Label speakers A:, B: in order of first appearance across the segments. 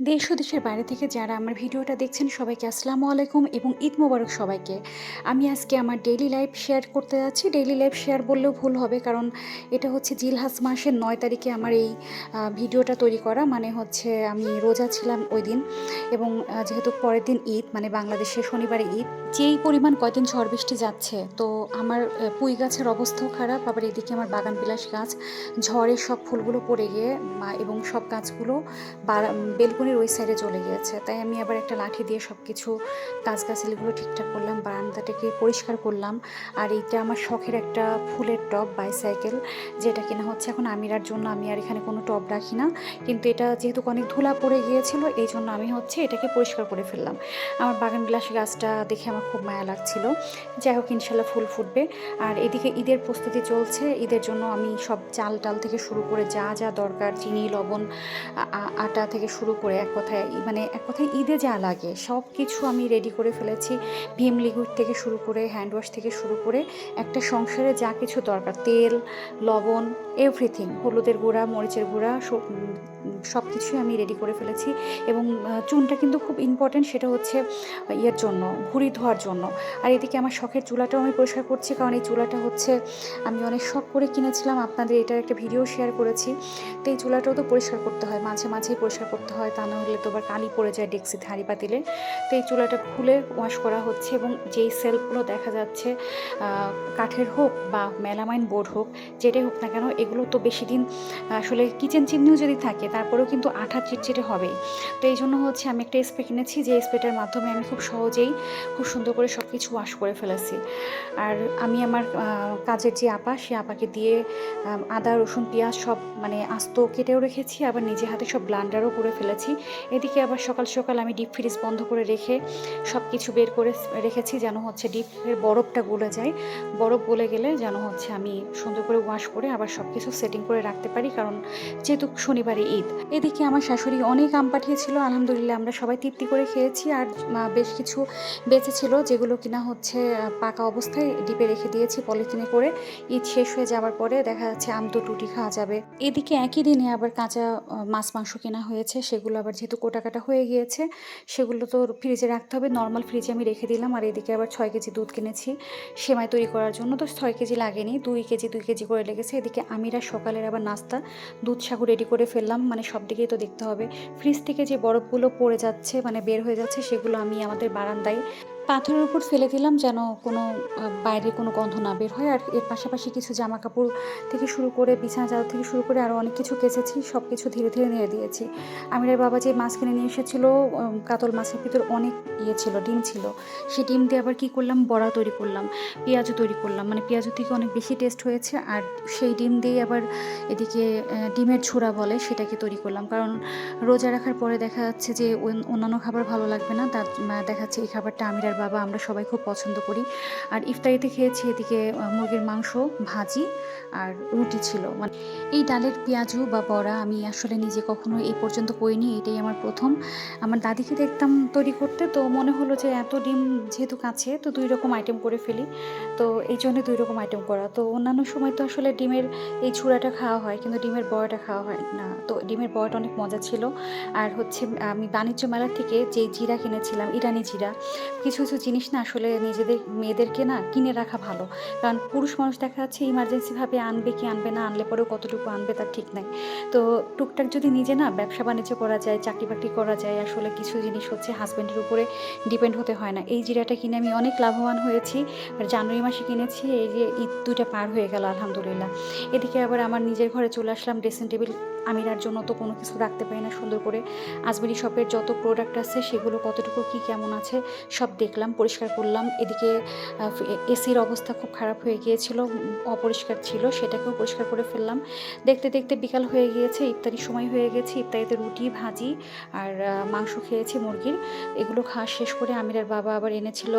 A: দেশ ও দেশের বাইরে থেকে যারা আমার ভিডিওটা দেখছেন সবাইকে আসসালামু আলাইকুম এবং ঈদ মোবারক সবাইকে। আমি আজকে আমার ডেইলি লাইফ শেয়ার করতে যাচ্ছি। ডেইলি লাইফ শেয়ার বললেও ভুল হবে কারণ এটা হচ্ছে জিলহাস মাসের নয় তারিখে আমার এই ভিডিওটা তৈরি করা। মানে হচ্ছে আমি রোজা ছিলাম ওই দিন এবং যেহেতু পরের দিন ঈদ মানে বাংলাদেশে শনিবারে ঈদ, যেই পরিমাণ কয়দিন ঝড় বৃষ্টি যাচ্ছে, তো আমার পুঁই গাছের অবস্থাও খারাপ। আবার এদিকে আমার বাগান বিলাস গাছ ঝড়ে সব ফুলগুলো পড়ে গিয়ে এবং সব গাছগুলো বারা- বেলকনির ওই সাইডে চলে গিয়েছে। তাই আমি আবার একটা লাঠি দিয়ে সব কিছু গাছগাছালিগুলো ঠিকঠাক করলাম, বারান্দাটাকে পরিষ্কার করলাম। আর এইটা আমার শখের একটা ফুলের টব বাইসাইকেল যেটা কিনা হচ্ছে এখন আমিরার জন্য, আমি আর এখানে কোনো টব রাখি না। কিন্তু এটা যেহেতু অনেক ধুলা পড়ে গিয়েছিল, এই জন্য আমি হচ্ছে এটাকে পরিষ্কার করে ফেললাম। আমার বাগান বিলাসী গাছটা দেখে আমার খুব মায়া লাগছিল। যাই হোক, ইনশাল্লাহ ফুল ফুটবে। আর এদিকে ঈদের প্রস্তুতি চলছে। ঈদের জন্য আমি সব চাল টাল থেকে শুরু করে যা যা দরকার, চিনি, লবণ আটা থেকে শুরু করে এক কথায় মানে এক কথায় ঈদে যা লাগে সব কিছু আমি রেডি করে ফেলেছি। ভীম লিকুইড থেকে শুরু করে হ্যান্ড ওয়াশ থেকে শুরু করে, একটা সংসারে যা কিছু দরকার, তেল, লবণ এভরিথিং হলুদের গুঁড়া, মরিচের গুঁড়া সব কিছুই আমি রেডি করে ফেলেছি। এবং চুনটা কিন্তু খুব ইম্পর্টেন্ট সেটা হচ্ছে, ইয়ের জন্য, ভুঁড়ি ধোয়ার জন্য। আর এদিকে আমার শখের চুলাটাও আমি পরিষ্কার করছি, কারণ এই চুলাটা হচ্ছে, আমি অনেক শখ করে কিনেছিলাম, আপনাদের এটার একটা ভিডিও শেয়ার করেছি। তো এই চুলাটাও তো পরিষ্কার করতে হয়, মাঝে মাঝেই পরিষ্কার করতে হয়, তা না হলে তো আবার কালি পড়ে যায় ডেক্সি হাঁড়ি পাতিলে। তো এই চুলাটা খুলে ওয়াশ করা হচ্ছে এবং যেই সেলফগুলো দেখা যাচ্ছে কাঠের হোক বা মেলামাইন বোর্ড হোক, যেটাই হোক না কেন, এগুলো তো বেশি দিন আসলে কিচেন চিমনিও যদি থাকে, তারপরেও কিন্তু আঠা চিটচিটে হবেই। তো এই জন্য হচ্ছে আমি একটা স্প্রে কিনেছি যে স্প্রেটার মাধ্যমে আমি খুব সহজেই খুব সুন্দর করে সব কিছু ওয়াশ করে ফেলেছি। আর আমি আমার কাজের যে আপা, সে আপাকে দিয়ে আদা, রসুন, পেঁয়াজ সব মানে আস্ত কেটেও রেখেছি, আবার নিজে হাতে সব ব্লান্ডারও করে ফেলেছি। এদিকে আবার সকাল সকাল আমি ডিপ ফ্রিজ বন্ধ করে রেখে সব কিছু বের করে রেখেছি যেন হচ্ছে ডিপের বরফটা গলে যায়। বরফ গলে গেলে যেন হচ্ছে আমি সুন্দর করে ওয়াশ করে আবার সব কিছু সেটিং করে রাখতে পারি, কারণ যেহেতু শনিবারে ঈদ। এদিকে আমার শাশুড়ি অনেক আম পাঠিয়েছিল, আলহামদুলিল্লাহ আমরা সবাই তৃপ্তি করে খেয়েছি আর বেশ কিছু বেঁচে ছিল যেগুলো কিনা হচ্ছে পাকা অবস্থায় ডিপে রেখে দিয়েছি পলিথিনে করে। ঈদ শেষ হয়ে যাওয়ার পরে দেখা যাচ্ছে আম তো টুটি খাওয়া যাবে। এদিকে একই দিনে আবার কাঁচা মাছ, মাংস কেনা হয়েছে, সেগুলো আবার যেহেতু কোটা কাটা হয়ে গিয়েছে, সেগুলো তো ফ্রিজে রাখতে হবে। নর্মাল ফ্রিজে আমি রেখে দিলাম আর এদিকে আবার ছয় কেজি দুধ কিনেছি সেমাই তৈরি করার জন্য। তো ছয় কেজি লাগেনি, দুই কেজি দুই কেজি করে লেগেছে। এদিকে আমিরা সকালের আবার নাস্তা, দুধ সাগু রেডি করে ফেললাম। মানে সব দিকেই তো দেখতে হবে। ফ্রিজ থেকে যে বরফগুলো পড়ে যাচ্ছে মানে বের হয়ে যাচ্ছে, সেগুলো আমি আমাদের বারান্দায় পাথরের উপর ফেলে দিলাম যেন কোনো বাইরে কোনো গন্ধ না বের হয়। আর এর পাশাপাশি কিছু জামা কাপড় থেকে শুরু করে, বিছানা চাদর থেকে শুরু করে আরও অনেক কিছু কেচেছি সব কিছু ধীরে ধীরে নিয়ে দিয়েছি। আমিরের বাবা যে মাছ কিনে নিয়ে এসেছিল কাতল মাছের ভিতর অনেক ইয়ে ছিল, ডিম ছিল। সেই ডিম দিয়ে আবার কী করলাম? বড়া তৈরি করলাম, পেঁয়াজও তৈরি করলাম। মানে পেঁয়াজু থেকে অনেক বেশি টেস্ট হয়েছে। আর সেই ডিম দিয়ে আবার এদিকে ডিমের ছোড়া বলে, সেটাকে তৈরি করলাম। কারণ রোজা রাখার পরে দেখা যাচ্ছে যে অন্য- অন্যান্য খাবার ভালো লাগবে না। তার দেখা যাচ্ছে এই খাবারটা আমির আর বাবা আমরা সবাই খুব পছন্দ করি। আর ইফতারিতে খেয়েছি এদিকে মুরগির মাংস, ভাজি আর রুটি ছিল। মানে এই ডালের পেঁয়াজু বা বড়া আমি আসলে নিজে কখনো এই পর্যন্ত করিনি, এটাই আমার প্রথম। আমার দাদিকে দেখতাম তৈরি করতে, তো মনে হলো যে এত ডিম যেহেতু কাছে, তো দুই রকম আইটেম করে ফেলি। তো এই জন্য দুই রকম আইটেম করা। তো অন্যান্য সময় তো আসলে ডিমের এই ছুরাটা খাওয়া হয়, কিন্তু ডিমের বড়াটা খাওয়া হয় না। তো ডিমের বড়াটা অনেক মজা ছিল। আর হচ্ছে আমি বাণিজ্য মেলা থেকে যে জিরা কিনেছিলাম, ইরানি জিরা, কিছু কিছু জিনিস না আসলে নিজেদের মেয়েদেরকে না কিনে রাখা ভালো। কারণ পুরুষ মানুষ দেখা যাচ্ছে ইমার্জেন্সিভাবে আনবে কি আনবে না, আনলে পরেও কতটুকু আনবে তার ঠিক নাই। তো টুকটাক যদি নিজে না ব্যবসা বাণিজ্য করা যায় চাকরি বাকরি করা যায়, আসলে কিছু জিনিস হচ্ছে হাজব্যান্ডের উপরে ডিপেন্ড হতে হয় না। এই জিরাটা কিনে আমি অনেক লাভবান হয়েছি। জানুয়ারি মাসে কিনেছি, এই যে ঈদ দুইটা পার হয়ে গেল, আলহামদুলিল্লাহ। এদিকে আবার আমার নিজের ঘরে চলে আসলাম ড্রেসিং টেবিল আমিরার জন্য তো কোনো কিছু রাখতে পারি না সুন্দর করে। আজমেরি শপের যত প্রোডাক্ট আছে, সেগুলো কতটুকু, কি কেমন আছে, সব দেখলাম, পরিষ্কার করলাম। এদিকে এসির অবস্থা খুব খারাপ হয়ে গিয়েছিল, অপরিষ্কার ছিল, সেটাকেও পরিষ্কার করে ফেললাম। দেখতে দেখতে বিকাল হয়ে গিয়েছে ইফতারি সময় হয়ে গেছে, ইফতারিতে রুটি, ভাজি আর মাংস খেয়েছি, মুরগির। এগুলো খাওয়া শেষ করে আমিরার বাবা আবার এনেছিল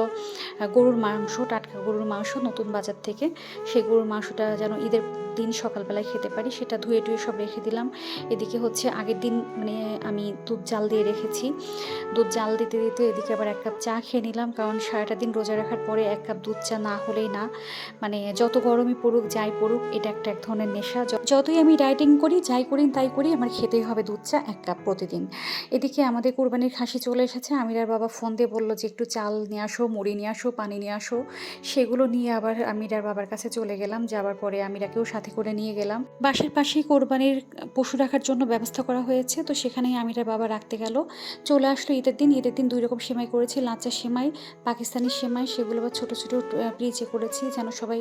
A: গরুর মাংস, টাটকা গরুর মাংস নতুন বাজার থেকে। সেই গরুর মাংসটা যেন ঈদের দিন সকালবেলায় খেতে পারি, সেটা ধুয়ে টুয়ে সব রেখে দিলাম। এদিকে হচ্ছে আগের দিন মানে আমি দুধ জাল দিয়ে রেখেছি। দুধ জাল দিতে দিতে এদিকে আবার এক কাপ চা খেয়ে নিলাম কারণ সারাটা দিন রোজা রাখার পরে এক কাপ দুধ চা না হলেই না। মানে যত গরমই পড়ুক, যাই পড়ুক, এটা একটা এক ধরনের নেশা। যতই আমি ডায়েটিং করি, যাই করি, তাই করি, আমার খেতেই হবে দুধ চা এক কাপ প্রতিদিন। এদিকে আমাদের কোরবানির খাসি চলে এসেছে। আমিরার বাবা ফোন দিয়ে বলল যে, একটু চাল নিয়ে আসো, মুড়ি নিয়ে আসো, পানি নিয়ে আসো। সেগুলো নিয়ে আবার আমিরার বাবার কাছে চলে গেলাম। যাওয়ার পরে আমিরাকেও সাথে করে নিয়ে গেলাম। বাসার পাশেই কোরবানির পশু রাখার জন্য ব্যবস্থা করা হয়েছে। তো সেখানেই আমিরার বাবা রাখতে গেল। চলে আসলো ঈদের দিন। ঈদের দিন দুই রকম সেমাই করেছি। লাচা সেমাই, পাকিস্তানি সেমাই, সেগুলো আবার ছোটো ছোটো প্রিজে করেছি যেন সবাই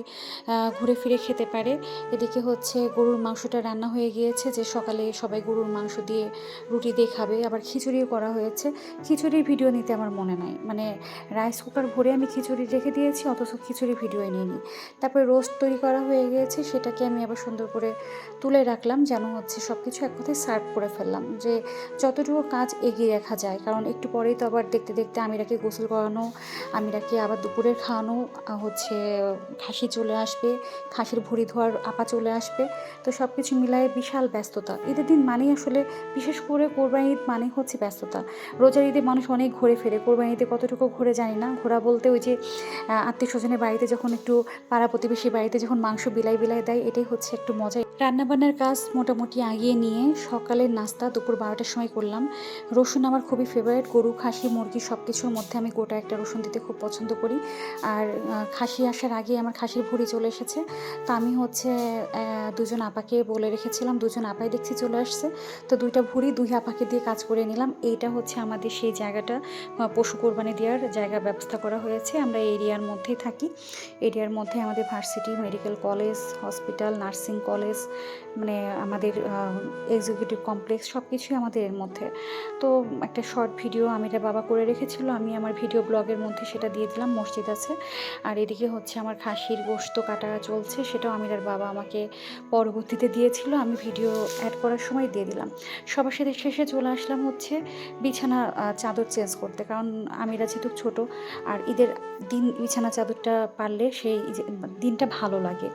A: ঘুরে ফিরে খেতে পারে। এদিকে হচ্ছে গরুর মাংসটা রান্না হয়ে গিয়েছে যে সকালে সবাই গরুর মাংস দিয়ে রুটি দিয়ে খাবে। আবার খিচুড়িও করা হয়েছে। খিচুড়ির ভিডিও নিতে আমার মনে নাই। মানে রাইস কুকার ভরে আমি খিচুড়ি রেখে দিয়েছি, অথচ খিচুড়ি ভিডিও নিইনি। তারপরে রোস্ট তৈরি করা হয়ে গিয়েছে। সেটাকে আমি আবার সুন্দর করে তুলে রাখলাম যেন হচ্ছে সব কিছু এক কথায় সার্ভ করে ফেললাম যে যতটুকু কাজ এগিয়ে রাখা যায়। কারণ একটু পরেই তো আবার দেখতে দেখতে আমিরাকে গোসল করানো, আমিরাকে আবার দুপুরের খাওয়ানো হচ্ছে খাসি চলে আসবে, খাসির ভুড়ি ধোয়ার আপা চলে আসবে। তো সব কিছু মিলায়ে বিশাল ব্যস্ততা। ঈদের দিন মানেই আসলে বিশেষ করে কোরবানি ঈদ মানে হচ্ছে ব্যস্ততা। রোজার ঈদে মানুষ অনেক ঘুরে ফেরে। কোরবানি ঈদে কতটুকু ঘুরে জানি না। ঘোরা বলতে ওই যে আত্মীয় স্বজনের বাড়িতে যখন একটু পাড়া প্রতিবেশী বাড়িতে যখন মাংস বিলাই বিলাই দেয়, এটাই হচ্ছে একটু মজা রান্নাবান্নার কাজ মোটামুটি আগিয়ে নিয়ে সকালের নাস্তা দুপুর বারোটার সময় করলাম। রসুন আমার খুবই ফেভারিট গরু, খাসি, মুরগি সব কিছুর মধ্যে আমি গোটা একটা রসুন দিতে খুব পছন্দ করি। আর খাসি আসার আগে আমার খাসির ভুড়ি চলে এসেছে। তা আমি হচ্ছে দুজন আপাকে বলে রেখেছিলাম, দুজন আপাই দেখছি চলে আসছে। তো দুইটা ভুড়ি দুই আপাকে দিয়ে কাজ করে নিলাম। এইটা হচ্ছে আমাদের সেই জায়গাটা পশু কোরবানি দেওয়ার জায়গা ব্যবস্থা করা হয়েছে। আমরা এরিয়ার মধ্যেই থাকি। এরিয়ার মধ্যে আমাদের varsity, medical college, hospital, nursing college মানে আমাদের এক্সিকিউটিভ কমপ্লেক্স সব কিছুই আমাদের এর মধ্যে। তো একটা শর্ট ভিডিও আমিরা বাবা করে রেখেছিল, আমি আমার ভিডিও ব্লগের মধ্যে সেটা দিয়ে দিলাম, মসজিদ আছে। আর এদিকে হচ্ছে আমার খাসির গোশত কাটা চলছে, সেটাও আমিরার বাবা আমাকে পরবর্তীতে দিয়েছিল, আমি ভিডিও অ্যাড করার সময় দিয়ে দিলাম। সবার সাথে শেষে চলে আসলাম হচ্ছে বিছানা চাদর চেঞ্জ করতে, কারণ আমিরা যেহেতু ছোট, আর ঈদের দিন বিছানা চাদরটা পারলে সেই দিনটা ভালো লাগে।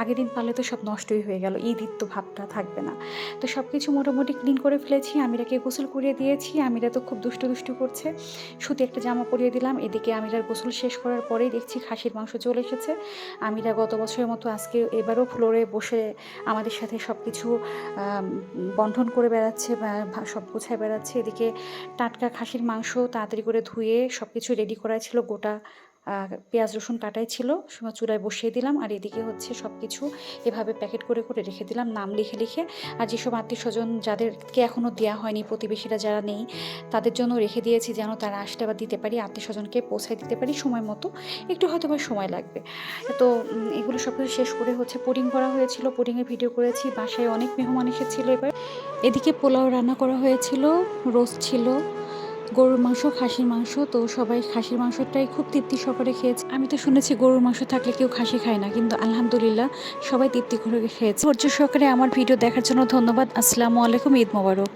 A: আগের দিন পারলে তো সব নষ্টই হয়ে গেল, ঈদ ঈদ তো ভাবটা থাকবে না। তো সব কিছু মোটামুটি ক্লিন করে ফেলেছি আমিরাকে গোসল করিয়ে দিয়েছি। আমিরা তো খুব দুষ্টু দুষ্টু করছে। সুতি একটা জামা পরিয়ে দিলাম এদিকে আমিরার গোসল শেষ করার পরেই দেখছি খাসির মাংস চলে এসেছে। আমিরা গত বছরের মতো আজকে এবারও ফ্লোরে বসে আমাদের সাথে সব কিছু আম, বন্টন করে বেড়াচ্ছে সব গোছায় বেড়াচ্ছে। এদিকে টাটকা খাসির মাংস তাড়াতাড়ি করে ধুয়ে সব কিছু রেডি করা ছিল গোটা পেঁয়াজ, রসুন কাটাই ছিল সময় চুলায় বসিয়ে দিলাম আর এদিকে হচ্ছে সব কিছু এভাবে প্যাকেট করে করে রেখে দিলাম, নাম লিখে লিখে। আর যেসব আত্মীয় স্বজন যাদেরকে এখনও দেওয়া হয়নি, প্রতিবেশীরা যারা নেই, তাদের জন্য রেখে দিয়েছি যেন তারা আসতে বা দিতে পারি আত্মীয় স্বজনকে পৌঁছায় দিতে পারি সময় মতো। একটু হয়তো বা সময় লাগবে। তো এগুলো সব কিছু শেষ করে হচ্ছে পুডিং করা হয়েছিল, পুডিংয়ের ভিডিও করেছি, বাসায় অনেক মেহমান এসেছিল এবার। এদিকে পোলাও রান্না করা হয়েছিল, রোস্ট ছিল গরুর মাংস, খাসির মাংস, তো সবাই খাসির মাংসটাই খুব তৃপ্তি সহকারে খেয়েছে। আমি তো শুনেছি গরুর মাংস থাকলে কেউ খাসি খায় না, কিন্তু আলহামদুলিল্লাহ সবাই তৃপ্তি করে খেয়েছে। ধৈর্য সহকারে আমার ভিডিও দেখার জন্য ধন্যবাদ। আসসালামু আলাইকুম, ঈদ মোবারক।